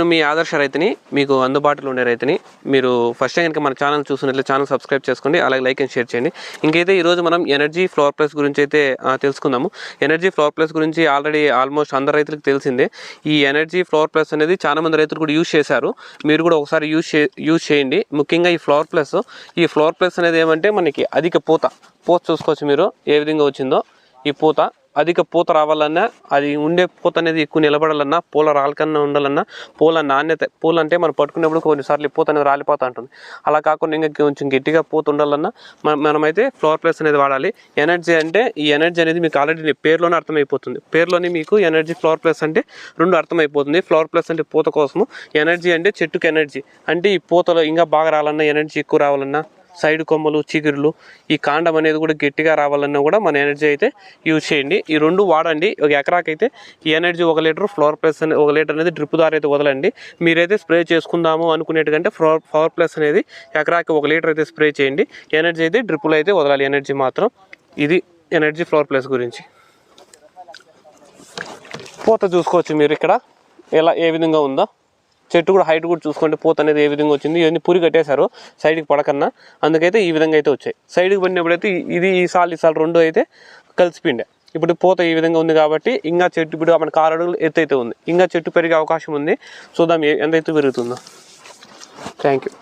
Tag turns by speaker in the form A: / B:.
A: నేను మీ ఆదర్శ రైతుని మీకు అందుబాటులో ఉండే రైతుని మీరు ఫస్ట్ టైం కనుక మన ఛానల్ చూసినట్లయితే ఛానల్ సబ్స్క్రైబ్ చేసుకోండి అలాగే లైక్ అండ్ షేర్ చేయండి. ఇంకైతే ఈరోజు మనం ఎనర్జీ ఫ్లవర్ ప్లస్ గురించి అయితే తెలుసుకుందాము. ఎనర్జీ ఫ్లవర్ ప్లస్ గురించి ఆల్రెడీ ఆల్మోస్ట్ అందరు రైతులకు తెలిసిందే. ఈ ఎనర్జీ ఫ్లవర్ ప్లస్ అనేది చాలా మంది రైతులు కూడా యూజ్ చేశారు. మీరు కూడా ఒకసారి యూజ్ చే యూజ్ చేయండి. ముఖ్యంగా ఈ ఫ్లవర్ ప్లస్ ఈ ఫ్లవర్ ప్లస్ అనేది ఏమంటే మనకి అధిక పూత పూత చూసుకోవచ్చు మీరు ఏ విధంగా వచ్చిందో. ఈ పూత అధిక పూత రావాలన్నా అది ఉండే పూత అనేది ఎక్కువ నిలబడాలన్నా పూల రాలకన్నా ఉండాలన్నా పూల నాణ్యత పూలు అంటే మనం పట్టుకునేప్పుడు కొన్నిసార్లు ఈ పూత అనేది రాలిపోతూ ఉంటుంది. అలా కాకుండా ఇంకా కొంచెం గట్టిగా పూత ఉండాలన్నా మనమైతే ఫ్లవర్ ప్లేస్ అనేది వాడాలి. ఎనర్జీ అంటే ఈ ఎనర్జీ అనేది మీకు ఆల్రెడీ పేరులోనే అర్థమైపోతుంది. పేరులోనే మీకు ఎనర్జీ ఫ్లవర్ ప్లేస్ అంటే రెండు అర్థమైపోతుంది. ఫ్లవర్ ప్లస్ అంటే పూత కోసము ఎనర్జీ అంటే చెట్టుకు ఎనర్జీ. అంటే ఈ పూతలో ఇంకా బాగా రావాలన్నా ఎనర్జీ ఎక్కువ రావాలన్నా సైడ్ కొమ్మలు చిగురులు ఈ కాండం అనేది కూడా గట్టిగా రావాలన్నా కూడా మన ఎనర్జీ అయితే యూజ్ చేయండి. ఈ రెండు వాడండి. ఒక ఎకరాకైతే ఈ ఎనర్జీ ఒక లీటర్ ఫ్లవర్ ప్లస్ ఒక లీటర్ అనేది డ్రిప్ ద్వారా అయితే వదలండి. మీరైతే స్ప్రే చేసుకుందాము అనుకునేటంటే ఫ్లవర్ ఫ్లవర్ ప్లస్ అనేది ఎకరాకి ఒక లీటర్ అయితే స్ప్రే చేయండి. ఎనర్జీ అయితే డ్రిప్పులు అయితే వదలాలి. ఎనర్జీ మాత్రం ఇది ఎనర్జీ ఫ్లవర్ ప్లస్ గురించి. పూత చూసుకోవచ్చు మీరు ఇక్కడ. ఎలా ఏ విధంగా ఉందో. చెట్టు కూడా హైట్ కూడా చూసుకోండి పూత అనేది ఏ విధంగా వచ్చింది ఇవన్నీ పురి కట్టేశారు సైడ్కి పడకన్నా. అందుకైతే ఈ విధంగా అయితే వచ్చాయి. సైడ్కి పడినప్పుడైతే ఇది ఈ సాల్ ఈ సాల్ రెండు అయితే కలిసిపోయిండే. ఇప్పుడు పూత ఈ విధంగా ఉంది కాబట్టి ఇంకా చెట్టు ఇప్పుడు మన కారు అడుగులు ఎత్తు అయితే ఉంది. ఇంకా చెట్టు పెరిగే అవకాశం ఉంది. చూద్దాం ఎంతైతే ఎంత ఎత్తు పెరుగుతుందో. Thank you